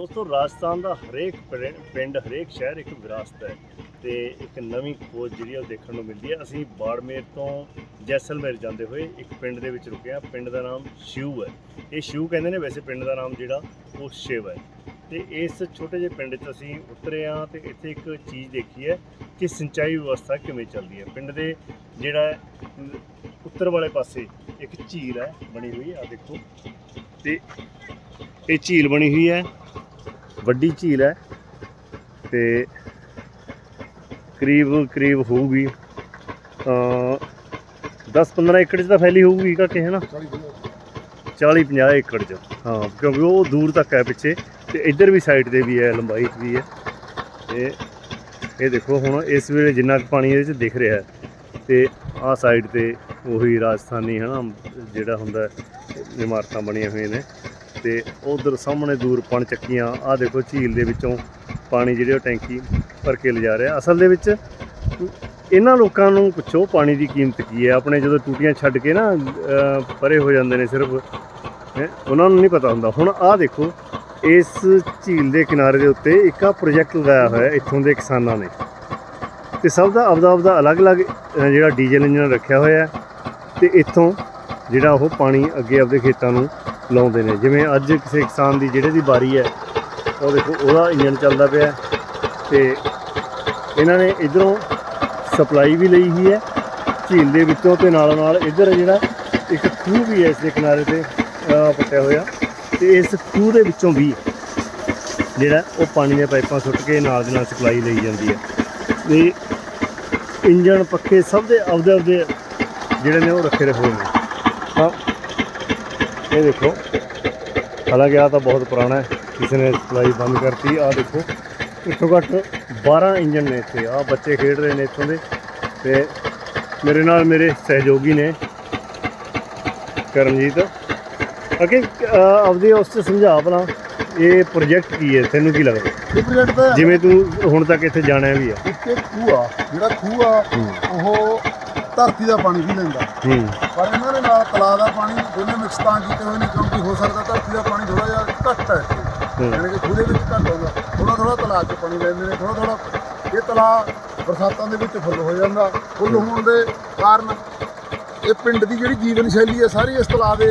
ਦੋਸਤੋ, ਰਾਜਸਥਾਨ ਦਾ ਹਰੇਕ ਪਿੰਡ ਹਰੇਕ ਸ਼ਹਿਰ ਇੱਕ ਵਿਰਾਸਤ ਹੈ ਤੇ ਇੱਕ ਨਵੀਂ ਖੋਜ ਜਿਹੜੀ ਆ ਉਹ ਦੇਖਣ ਨੂੰ ਮਿਲਦੀ ਹੈ। ਅਸੀਂ ਬਾੜਮੇਰ ਤੋਂ ਜੈਸਲਮੇਰ ਜਾਂਦੇ ਹੋਏ ਇੱਕ ਪਿੰਡ ਦੇ ਵਿੱਚ ਰੁਕੇ ਹਾਂ। ਪਿੰਡ ਦਾ ਨਾਮ ਸ਼ਿਵ ਹੈ। ਇਹ ਸ਼ਿਵ ਕਹਿੰਦੇ ਨੇ ਵੈਸੇ ਪਿੰਡ ਦਾ ਨਾਮ ਜਿਹੜਾ ਉਹ ਸ਼ਿਵ ਹੈ। ਤੇ ਇਸ ਛੋਟੇ ਜਿਹੇ ਪਿੰਡ 'ਚ ਅਸੀਂ ਉਤਰੇ ਹਾਂ ਤੇ ਇੱਥੇ ਇੱਕ ਚੀਜ਼ ਦੇਖੀ ਹੈ ਕਿ ਸਿੰਚਾਈ ਵਿਵਸਥਾ ਕਿਵੇਂ ਚੱਲਦੀ ਹੈ। ਪਿੰਡ ਦੇ ਜਿਹੜਾ ਉੱਤਰ ਵਾਲੇ ਪਾਸੇ ਇੱਕ ਝੀਲ ਹੈ, ਬਣੀ ਹੋਈ ਆ ਦੇਖੋ। ਤੇ ਇਹ ਝੀਲ ਬਣੀ ਹੋਈ ਹੈ। ਵੱਡੀ ਝੀਲ ਹੈ ਤੇ ਕਰੀਬ ਕਰੀਬ ਹੋਊਗੀ ਅ 10-15 ਏਕੜ 'ਚ ਤਾਂ ਫੈਲੀ ਹੋਊਗੀ ਕਾਕੇ ਹੈ ਨਾ 40-50 ਏਕੜ 'ਚ ਹਾਂ ਕਿਉਂਕਿ ਉਹ ਦੂਰ ਤੱਕ ਹੈ ਪਿੱਛੇ ਤੇ ਇੱਧਰ ਵੀ ਸਾਈਡ ਤੇ ਵੀ ਹੈ ਲੰਬਾਈ 'ਚ ਵੀ ਹੈ। ਤੇ ਇਹ ਦੇਖੋ ਹੁਣ ਇਸ ਵੇਲੇ ਜਿੰਨਾ ਕੁ ਪਾਣੀ ਇਹਦੇ 'ਚ ਦਿਖ ਰਿਹਾ ਹੈ ਤੇ ਆਹ ਸਾਈਡ ਤੇ ਉਹੀ ਰਾਜਸਥਾਨੀ ਹੈ ਨਾ ਜਿਹੜਾ ਹੁੰਦਾ ਇਮਾਰਤਾਂ ਬਣੀਆਂ ਹੋਈਆਂ ਨੇ। ਤੇ ਉਧਰ ਸਾਹਮਣੇ ਦੂਰ ਪਣ ਚੱਕੀਆਂ, ਆਹ ਦੇਖੋ ਝੀਲ ਦੇ ਵਿੱਚੋਂ ਪਾਣੀ ਜਿਹੜੇ ਉਹ ਟੈਂਕੀ ਭਰ ਕੇ ਲਿਜਾ ਰਿਹਾ। ਅਸਲ ਦੇ ਵਿੱਚ ਇਹਨਾਂ ਲੋਕਾਂ ਨੂੰ ਪੁੱਛੋ ਪਾਣੀ ਦੀ ਕੀਮਤ ਕੀ ਹੈ? ਆਪਣੇ ਜਦੋਂ ਟੂਟੀਆਂ ਛੱਡ ਕੇ ਨਾ ਪਰੇ ਹੋ ਜਾਂਦੇ ਨੇ ਸਿਰਫ ਉਹਨਾਂ ਨੂੰ ਨਹੀਂ ਪਤਾ ਹੁੰਦਾ। ਹੁਣ ਆਹ ਦੇਖੋ, ਇਸ ਝੀਲ ਦੇ ਕਿਨਾਰੇ ਦੇ ਉੱਤੇ ਇੱਕ ਆ ਪ੍ਰੋਜੈਕਟ ਲਗਾਇਆ ਹੋਇਆ ਇੱਥੋਂ ਦੇ ਕਿਸਾਨਾਂ ਨੇ। ਤੇ ਸਭ ਦਾ ਆਪਦਾ ਆਪਦਾ ਅਲੱਗ-ਅਲੱਗ ਜਿਹੜਾ ਡੀਜ਼ਲ ਇੰਜਨ ਰੱਖਿਆ ਹੋਇਆ ਹੈ ਤੇ ਇੱਥੋਂ ਜਿਹੜਾ ਉਹ ਪਾਣੀ ਅੱਗੇ ਆਪਦੇ ਖੇਤਾਂ ਨੂੰ ਲਾਉਂਦੇ ਨੇ। ਜਿਵੇਂ ਅੱਜ ਕਿਸੇ ਕਿਸਾਨ ਦੀ ਜਿਹੜੇ ਦੀ ਵਾਰੀ ਹੈ, ਉਹ ਦੇਖੋ, ਉਹਦਾ ਇੰਜਨ ਚੱਲਦਾ ਪਿਆ ਹੈ ਤੇ ਇਹਨਾਂ ਨੇ ਇਧਰੋਂ ਸਪਲਾਈ ਵੀ ਲਈ ਹੀ ਹੈ, ਝੀਲ ਦੇ ਵਿੱਚੋਂ ਤੇ ਨਾਲ ਨਾਲ ਇਧਰ ਜਿਹੜਾ ਇੱਕ ਖੂਹ ਵੀ ਹੈ ਇਸ ਦੇ ਕਿਨਾਰੇ ਤੇ ਪੱਟਿਆ ਹੋਇਆ ਤੇ ਇਸ ਖੂਹ ਦੇ ਵਿੱਚੋਂ ਵੀ ਜਿਹੜਾ ਉਹ ਪਾਣੀ ਦੀਆਂ ਪਾਈਪਾਂ ਸੁੱਟ ਕੇ ਨਾਲ ਦੇ ਨਾਲ ਸਪਲਾਈ ਲਈ ਜਾਂਦੀ ਹੈ। ਤੇ ਇੰਜਨ ਪੱਖੇ ਸਭ ਦੇ ਆਪਦੇ ਆਪਦੇ ਜਿਹੜੇ ਨੇ ਉਹ ਰੱਖੇ ਰਹੇ ਹੋਏ ਨੇ। ਤਾਂ ਇਹ ਦੇਖੋ। ਹਾਲਾਂਕਿ ਆ ਤਾਂ ਬਹੁਤ ਪੁਰਾਣਾ ਹੈ। ਕਿਸੇ ਨੇ ਸਪਲਾਈ ਬੰਦ ਕਰਤੀ। ਆ ਦੇਖੋ। ਘੱਟੋ ਘੱਟ 12 ਇੰਜਨ ਨੇ ਇੱਥੇ। ਆ ਬੱਚੇ ਖੇਡ ਰਹੇ ਨੇ ਇੱਥੋਂ ਦੇ। ਤੇ ਮੇਰੇ ਨਾਲ ਮੇਰੇ ਸਹਿਯੋਗੀ ਨੇ ਕਰਮਜੀਤ। ਅਗੇ ਆਪਦੇ ਉਸ ਤੇ ਸਮਝਾ ਭਲਾ ਇਹ ਪ੍ਰੋਜੈਕਟ ਕੀ ਹੈ? ਤੈਨੂੰ ਕੀ ਲੱਗਦਾ? ਇਹ ਪ੍ਰੋਜੈਕਟ ਜਿਵੇਂ ਤੂੰ ਹੁਣ ਤੱਕ ਇੱਥੇ ਜਾਣਿਆ ਵੀ ਆ। ਇੱਥੇ ਖੂਹ ਆ। ਜਿਹੜਾ ਖੂਹ ਆ ਉਹ ਧਰਤੀ ਦਾ ਪਾਣੀ ਵੀ ਲੈਂਦਾ। ਹੂੰ। ਪਰ ਇਹਨਾਂ ਦੇ ਨਾਲ ਤਲਾਅ ਦਾ ਪਾਣੀ ਦੋਨੇ ਮਿਕਸ ਤਾਂ ਕੀਤੇ ਹੋਏ ਨੇ ਕਿਉਂਕਿ ਹੋ ਸਕਦਾ ਧਰਤੀ ਦਾ ਪਾਣੀ ਥੋੜਾ ਜਿਹਾ ਘੱਟ ਹੈ। ਯਾਨੀ ਕਿ ਖੂਹ ਦੇ ਵਿੱਚ ਘੱਟ ਆਉਂਦਾ ਥੋੜਾ ਥੋੜਾ ਤਲਾਅ 'ਚ ਪਾਣੀ ਲੈਂਦੇ ਨੇ ਥੋੜਾ ਥੋੜਾ ਇਹ ਤਲਾਅ ਬਰਸਾਤਾਂ ਦੇ ਵਿੱਚ ਫੁੱਲ ਹੋ ਜਾਂਦਾ। ਫੁੱਲ ਹੋਣ ਦੇ ਕਾਰਨ ਇਹ ਪਿੰਡ ਦੀ ਜਿਹੜੀ ਜੀਵਨ ਸ਼ੈਲੀ ਹੈ ਸਾਰੀ ਇਸ ਤਲਾਅ ਦੇ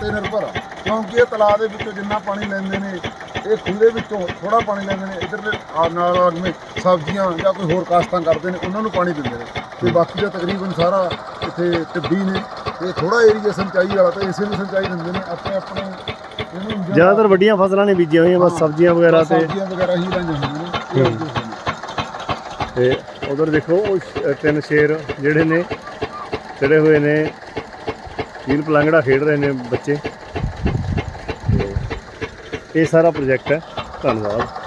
ਤੇ ਨਿਰਭਰ ਆ। ਕਿਉਂਕਿ ਇਹ ਤਲਾਅ ਦੇ ਵਿੱਚੋਂ ਜਿੰਨਾ ਪਾਣੀ ਲੈਂਦੇ ਨੇ ਇਹ ਦੇ ਵਿੱਚੋਂ ਥੋੜਾ ਪਾਣੀ ਲੈਂਦੇ ਨੇ ਇਧਰ ਨਾਲ ਆਗਵੇਂ ਸਬਜ਼ੀਆਂ ਜਾਂ ਕੋਈ ਹੋਰ ਕਾਸ਼ਤਾਂ ਕਰਦੇ ਨੇ ਉਹਨਾਂ ਨੂੰ ਪਾਣੀ ਦਿੰਦੇ ਨੇ। ਤੇ ਬਾਕੀ ਦਾ ਤਕਰੀਬਨ ਸਾਰਾ ਇੱਥੇ ਟਿੱਬੀ ਨੇ ਤੇ ਥੋੜਾ ਏਰੀਆ ਸਿੰਚਾਈ ਵਾਲਾ ਤੇ ਇਸੇ ਨੂੰ ਸਿੰਚਾਈ ਦਿੰਦੇ ਨੇ ਆਪਣੇ ਆਪਣੇ ਇਹਨੂੰ ਜ਼ਿਆਦਾਤਰ ਵੱਡੀਆਂ ਫਸਲਾਂ ਨੇ ਬੀਜੀਆਂ ਹੋਈਆਂ ਬਸ ਸਬਜ਼ੀਆਂ ਵਗੈਰਾ ਤੇ ਸਬਜ਼ੀਆਂ ਵਗੈਰਾ ਹੀ ਲਾਈਆਂ ਹੋਈਆਂ ਨੇ ਇਹ। ਤੇ ਉਧਰ ਦੇਖੋ ਉਹ ਤਿੰਨ ਸ਼ੇਰ ਜਿਹੜੇ ਨੇ ਚੜੇ ਹੋਏ ਨੇ। ਕੀਲ ਪਲੰਗੜਾ ਖੇਡ ਰਹੇ ਨੇ ਬੱਚੇ। ਇਹ ਸਾਰਾ ਪ੍ਰੋਜੈਕਟ ਹੈ। ਧੰਨਵਾਦ।